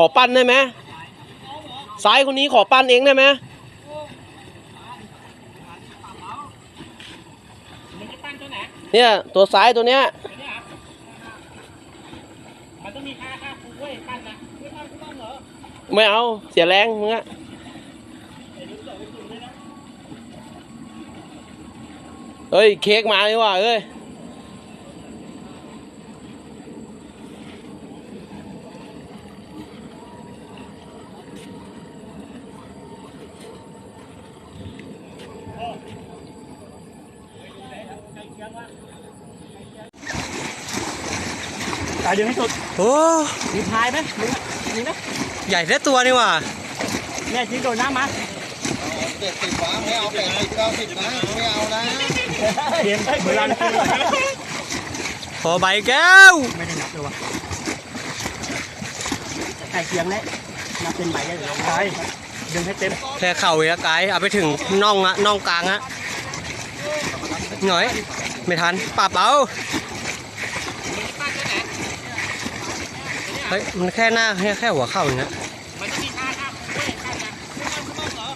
ขอปั้นได้ไหมซ้ายคนนี้ขอปั้นเองได้ไหมเนี่ยตัวซ้ายตัวเนี้ยมันต้องมีค่าค่าครูเว้ยปั้นนะไม่ปั้นก็ต้องเหรอไม่เอาเสียแรงมึงอะเฮ้ยเค้กมาดีกว่าเอ้ยายเดียวให้สุดโอ้มีพายไหมมึงอะมีนะใหญ่แท้ตัวนี่ว่ะแม่ทิ้งโดนน้ำมาเจ็ดสิบวะไม่เอาแปดสิบเก้าสิบนะไม่เอานะเตรียมได้เวลานะขอใบแก้ว ไม่ได้นับเลยวะไก่เคียงเลยนับเป็นใบได้หรือใช่ดึงให้เต็มแค่เข่าอีกแล้วไกด์เอาไปถึงน่องอะน่องกลางอะหน่อย ไม่ทันปรับเอา เฮ้ยมันแค่หน้าแค่แค่หัวเข่าอย่างเงี้ยมันจะมีค่าค่าครูเว้ยปั้นนะไม่ปั้นก็ต้องเหรอ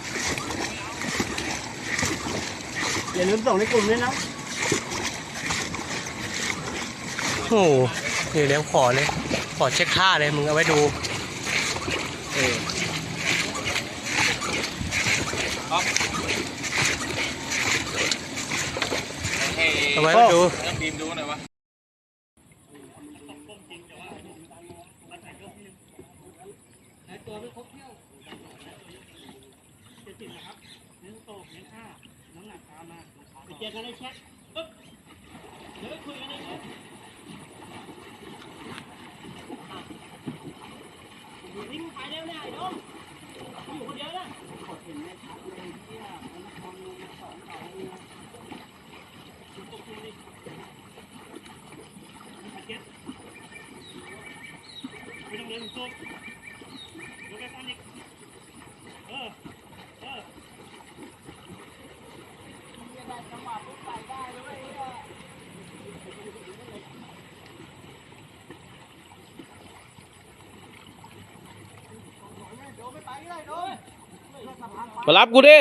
อย่าลืมส่งในกลุ่มด้วยนะโอ้โหเดี๋ยวเดี๋ยวขอเลย ขอเช็คท่าเลยมึงเอาไว้ดูเออเอาไว้ดูบีมดูหน่อยวะ ไปเจอกันในแชท ปึ๊บเดี๋ยวคุยกันในแชทอยู่นี่มึงไปเร็วเนี่ยไอ้น้องอยู่คนเดียวนะกดเห็นไหมครับเลยที่อะมันนครลงมาสองเสาเลยนะอยู่ตรงนี้นี่ไปเก็ตไม่ต้องเดินสุดยกไปตั้งอีกเออเออ มารับกูดิ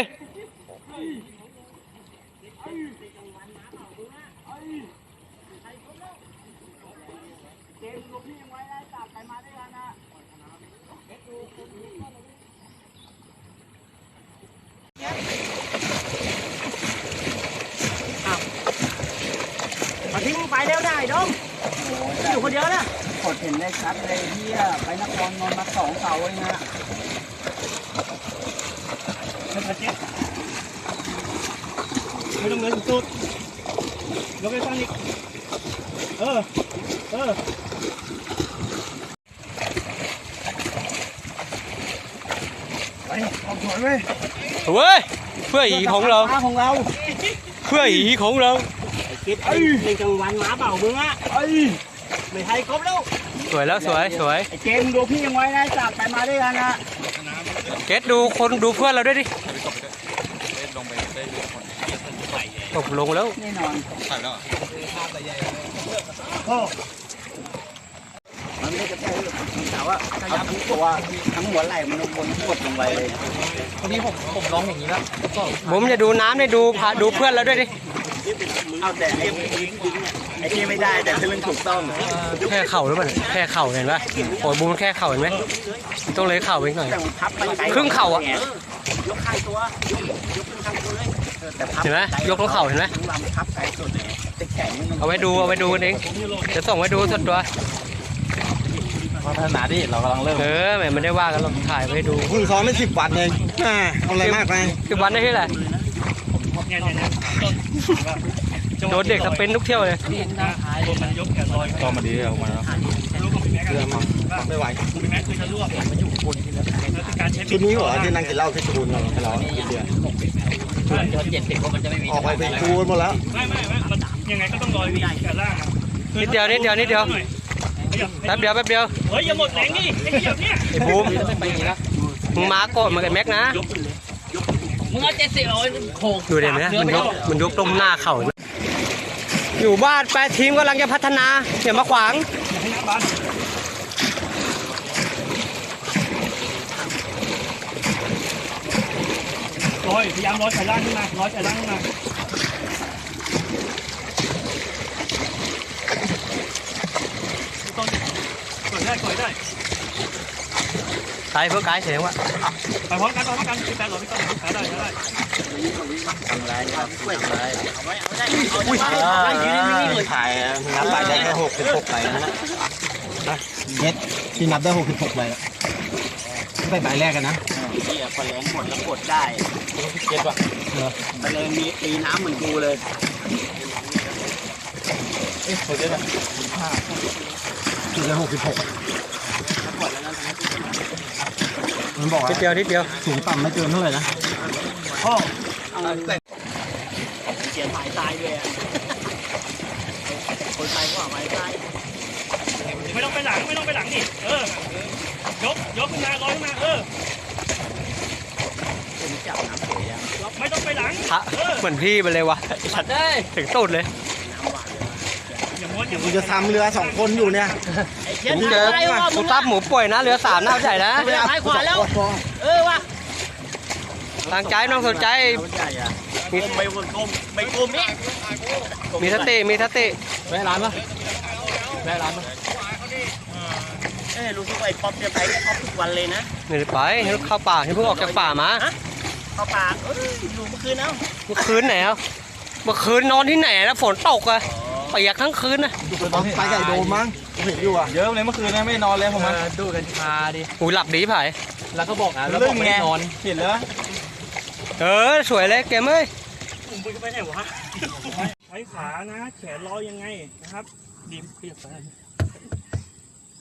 มาทิ้งมึงไปเร็วได้ดงอยู่คนเดียวนะกดเห็นได้ชัดเลยที่ไปนครนนท์มาสองเสาเองนะ ไม่ต้องเจ็บ ไม่ต้องเดินสุดยกไปตั้งอีกเออ เออไปขอบคุณเว้ยเว้ยเพื่ออีของเราฟ้ของเราเพื่ออีของเราไอ้กิ๊ดในกลางวันหมาเปล่ามึงอะไอ้ไม่ให้ครบแล้วสวยแล้วสวยสวยไอ้เจมส์ดูพี่ยังไว้นะจับไปมาด้วยกันนะเกตดูคนดูเพื่อนเราด้วยดิ ตกลงแล้วแน่นอนโอ้มันไม่จะใช่แต่ว่าถ้ายับตัวทั้งหัวไหล่มันบนกดลงไปเลยวันนี้ผมผมร้องอย่างนี้แล้วก็ผมจะดูน้ำได้ดูพาดูเพื่อนเราด้วยดิเอาแต่ไอ้ไอ้ที่ไม่ได้แต่เรื่องถูกต้องแค่เข่าหรือเปล่าแค่เข่าเห็นปะโอ้ยบูมแค่เข่าเห็นไหมต้องเลยเข่าไปหน่อยแต่มันพับไปไกลครึ่งเข่าอะยกข้างตัวยกยกขึ้นข้างตัวเลยเออ แต่พับเห็นไหมยกทั้งเข่าเห็นไหม ทั้งลำพับไกลสุดเลยแต่แข็งมันเอาไว้ดูเอาไว้ดูกันเองจะส่งไว้ดูส่วนตัว พัฒนาดิเรากำลังเริ่มเออแหมไม่ได้ว่ากันหรอกถ่ายไว้ให้ดูเพิ่งซ้อมไม่สิบวันเองอ่าเอาอะไรมากไปคือวันได้ที่ไหนเนี่ยเนี่ยเนี่ยต้นโดนเด็กสปรินต์ทุกเที่ยวเลยตัวมันยกแค่ลอยก็มาดีออกมาแล้วรู้กับพี่แม็กซ์เรื่องมันไม่ไหวพี่แม็กซ์คือจะรวบมันอยู่บนทีแล้วแล้วเป็นการใช้ชุดนี้เหรอที่นั่งกินเหล้าเพชรบูรณ์เราทะเลาะกิน เดือนเจ็ดสิบมันจะไม่มีออกไปเป็นครูหมดแล้วไม่ไม่ไม่มันยังไงก็ต้องลอยวิ่งกับล่างอะนิดเดียวนิดเดียวนิดเดียวแป๊บเดียวแป๊บเดียวเฮ้ยอย่าหมดแรงนี่ไอ้เหี้ยเนี่ยไอ้บูมมึงมาโกดมือนไอ้แม็กนะมึงเอาเจ็ดสิบเอาโขกดูเดี๋ยวนะมันยกมันยกตรงหน้าเข่าอยู่บ้านแปดทีมกำลังจะพัฒนาอย่ามาขวาง ลอยพยายามลอยสายล่างขึ้นมาลอยสายล่างขึ้นมาไม่ต้องกดได้กดได้ไกด์เพื่อไกด์เสียงว่าไปพร้อมกันไปพร้อมกันพี่แปดหลอพี่ต้นหาได้หาได้ทำไรครับไม่ทำไรเอาไว้เอาได้เอาอุ้ยได้ยืนนิ่งๆเลยถ่ายนับไปได้แค่หกสิบหกใบนะเม็ดที่นับได้หกสิบหกใบแล้วไปใบแรกกันนะ ที่พอแรงหมดแล้วกดได้เจ็ดว่ะไปเลยมีมีน้ำเหมือนกูเลยเอ๊ะเขาเยอะนะจุดละหกสิบหกมันบอกนิดเดียวนิดเดียวสูงต่ำไม่เกินเท่าไหร่นะพ่อเขียนหมายตายด้วยอะคนตายก็หมายตายไม่ต้องไปหลังไม่ต้องไปหลังนี่เออยกยกขึ้นมาลอยขึ้นมาเออผม จับน้ำเฉยอะไม่ต้องไปหลังพระเหมือนพี่ไปเลยวะชัดได้ถึงตูดเลยอย่าม้วนอย่าม้กูวนจะทำเรือสองคนอยู่เนี่ยมึงเจอกูตับหมูป่วยนะเรือสามน่าใหญ่นะซ้ายขวาแล้ว เออว่ะทางใจน้องสนใจใหญ่อะมีไม่วนกลมไม่กลมนี่มีสติมีสติแวะร้านปะแวะร้านปะเอ้รู้สึกว่าไอ้ป๊อปจะไปกับป๊อปทุกวันเลยนะไม่ได้ไปเห็นเข้าป่าเห็นเพิ่งออกจากป่ามา เข้าป่าเอ้ยอยู่เมื่อคืนเอ้าเมื่อคืนไหนอะเมื่อคืนนอนที่ไหนแล้วฝนตกอะเปียกทั้งคืนนะไปไก่โดมมั้งเห็นอยู่อะเยอะเลยเมื่อคืนนะไม่นอนเลยผมมาดูกันชาดิกูหลับดีไผ่แล้วก็บอกนะแล้วบอกไม่ได้นอนเห็นแล้วเออสวยเลยเกมเอ้ยผมไปไปไหนวะใช้ขานะแขนลอยยังไงนะครับดีมขยับซ้าย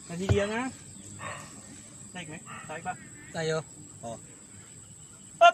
นาทีเดียวนะได้อีกไหมได้อีกปะได้อยู่ปั๊บโด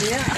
เ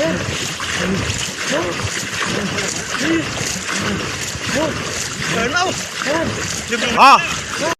แปด